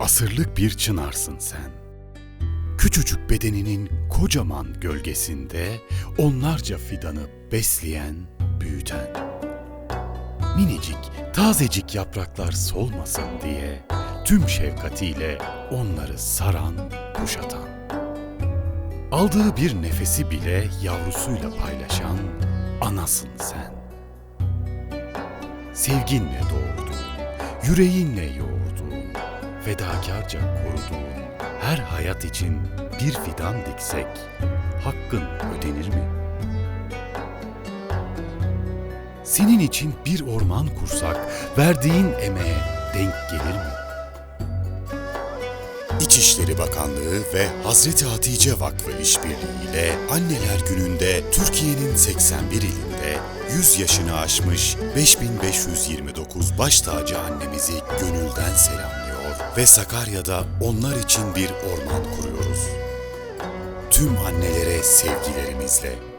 Asırlık bir çınarsın sen. Küçücük bedeninin kocaman gölgesinde onlarca fidanı besleyen, büyüten. Minicik, tazecik yapraklar solmasın diye tüm şefkatiyle onları saran, kuşatan. Aldığı bir nefesi bile yavrusuyla paylaşan anasın sen. Sevginle doğurduğun, yüreğinle yoğurduğun, fedakarca koruduğun her hayat için bir fidan diksek hakkın ödenir mi? Senin için bir orman kursak verdiğin emeğe denk gelir mi? İçişleri Bakanlığı ve Hazreti Hatice Vakfı işbirliğiyle Anneler Günü'nde Türkiye'nin 81 ilinde 100 yaşını aşmış 5529 baş tacı annemizi gönülden selamlıyor ve Sakarya'da onlar için bir orman kuruyoruz. Tüm annelere sevgilerimizle.